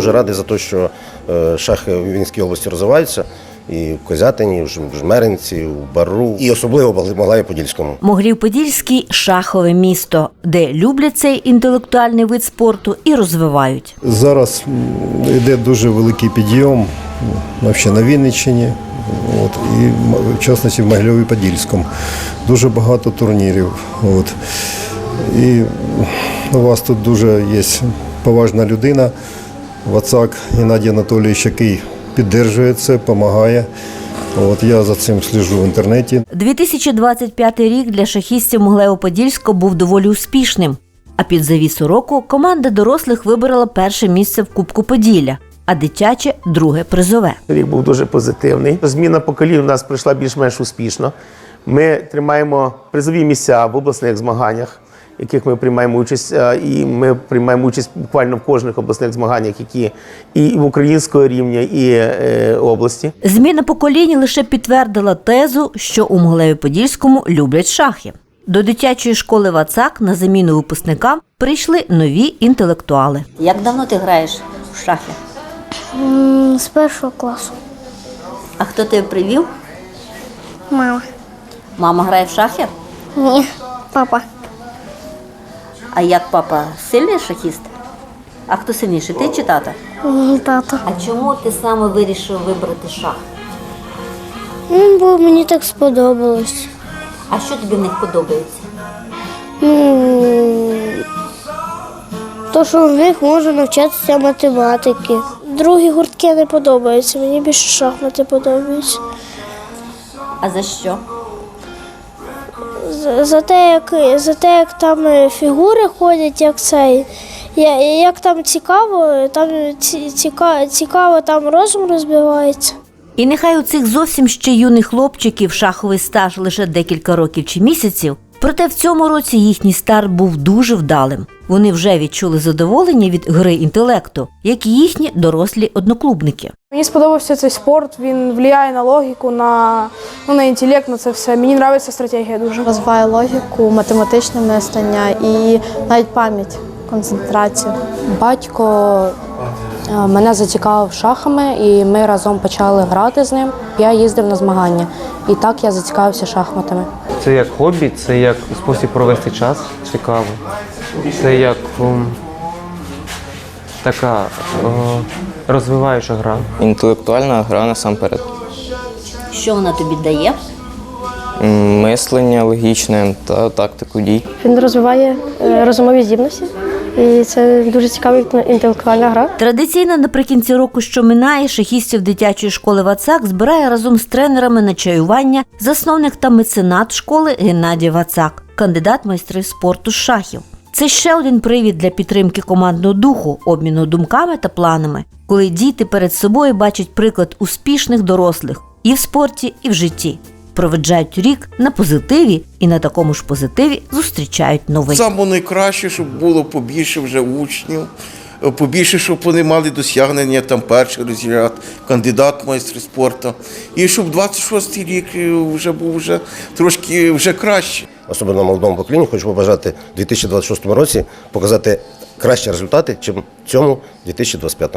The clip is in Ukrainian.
дуже радий за те, що е, шахи в Вінницькій області розвиваються. І в Козятині, і в Жм- в Жмеринці, в Бару, і особливо в Могилеві-Подільському. Могилів-Подільський шахове місто, де люблять цей інтелектуальний вид спорту і розвивають. Зараз йде дуже великий підйом на Вінниччині, от, і в частності в Могилеві-Подільському. Дуже багато турнірів. От. І у вас тут дуже є поважна людина, Вацак Геннадій Анатолійович, який підтримує це, допомагає. От, я за цим сліжу в інтернеті. 2025 рік для шахістів Могилево-Подільського був доволі успішним. А під завісу року команда дорослих виборола перше місце в Кубку Поділля, а дитяче друге призове. Рік був дуже позитивний. Зміна поколінь у нас пройшла більш-менш успішно. Ми тримаємо призові місця в обласних змаганнях, яких ми приймаємо участь, е, і ми приймаємо участь буквально в кожних обласних змаганнях, які і в українського рівня, і е, області. Зміна поколінь лише підтвердила тезу, що у Могилеві-Подільському люблять шахи. До дитячої школи Вацак на заміну випускникам прийшли нові інтелектуали. Як давно ти граєш в шахи? З першого класу. А хто тебе привів? Мама. Мама грає в шахи? Ні, папа. А як папа сильний шахіст? А хто сильніший, ти чи тата? М, Тато. А чому ти саме вирішив вибрати шах? Ну, бо мені так сподобалось. А що тобі в них подобається? Ну, то, що в них можна навчатися математики. Другі гуртки не подобаються, мені більше шахмати подобаються. А за що? За, те, як, за те, як там е, фігури ходять, як цей. Як там цікаво, там цікаво, цікаво, там розум розбивається. І нехай у цих зовсім ще юних хлопчиків шаховий стаж лише декілька років чи місяців. Проте в цьому році їхній старт був дуже вдалим. Вони вже відчули задоволення від гри інтелекту, як і їхні дорослі одноклубники. Мені сподобався цей спорт, він впливає на логіку, на, ну, на інтелект, на це все. Мені подобається стратегія дуже. розвиває логіку, математичне мислення і навіть пам'ять, концентрацію. Батько е, мене зацікавив шахами, і ми разом почали грати з ним. Я їздив на змагання, і так я зацікавився шахматами. Це як хобі, це як спосіб провести час цікаво. Це як ом, така о, розвиваюча гра. Інтелектуальна гра насамперед. Що вона тобі дає? М, Мислення логічне та тактику дій. Він розвиває е, розумові здібності, і це дуже цікава інтелектуальна гра. Традиційно наприкінці року, що минає, шахістів дитячої школи Вацак збирає разом з тренерами на чаювання засновник та меценат школи Геннадій Вацак, кандидат майстри спорту з шахів. Це ще один привід для підтримки командного духу, обміну думками та планами, коли діти перед собою бачать приклад успішних дорослих і в спорті, і в житті. Проведжають рік на позитиві і на такому ж позитиві зустрічають новий. Саме найкраще, щоб було побільше вже учнів, побільше, щоб вони мали досягнення, там перший розряд, кандидат майстри спорту. І щоб 26-й рік е, вже був вже трошки вже краще. Особливо молодому поколінню хочу побажати в 2026 році показати кращі результати, ніж в цьому 2025.